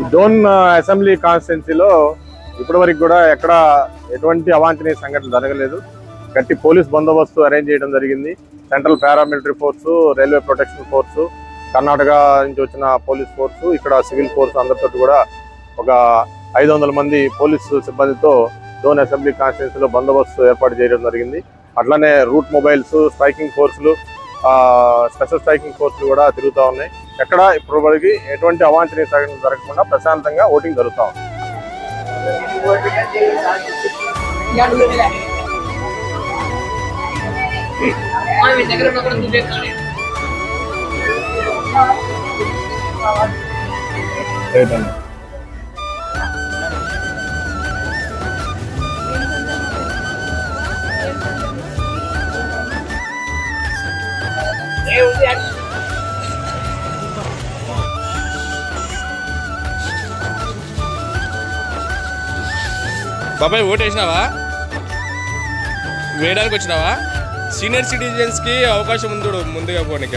ఈ డోన్ అసెంబ్లీ కాన్స్టిట్యున్సీలో ఇప్పటి వరకు కూడా ఎక్కడ ఎటువంటి అవాంఛనీయ సంఘటన జరగలేదు. గట్టి పోలీస్ బందోబస్తు అరేంజ్ చేయడం జరిగింది. Central paramilitary force railway protection force Karnataka నుంచి వచ్చిన పోలీస్ ఫోర్సు ఇక్కడ సివిల్ ఫోర్స్ అందరితో కూడా ఒక ఐదు వందల మంది పోలీసు సిబ్బందితో డోన్ అసెంబ్లీ కాన్స్టిట్యున్సీలో బందోబస్తు ఏర్పాటు చేయడం జరిగింది. అట్లనే రూట్ మొబైల్స్ స్ట్రైకింగ్ ఫోర్సులు స్పెషల్ స్ట్రైకింగ్ ఫోర్సులు కూడా తిరుగుతూ ఉన్నాయి. ఎక్కడ ఇప్పుడు వరకు ఎటువంటి అవాంఛనీయ సంఘటన జరగకుండా ప్రశాంతంగా ఓటింగ్ జరుగుతూ ఉంది. బాబాయ్ ఓటేసినావా? వేయడానికి వచ్చినావా? సీనియర్ సిటిజన్స్కి అవకాశం ఉంది ముందుగా పోనీక.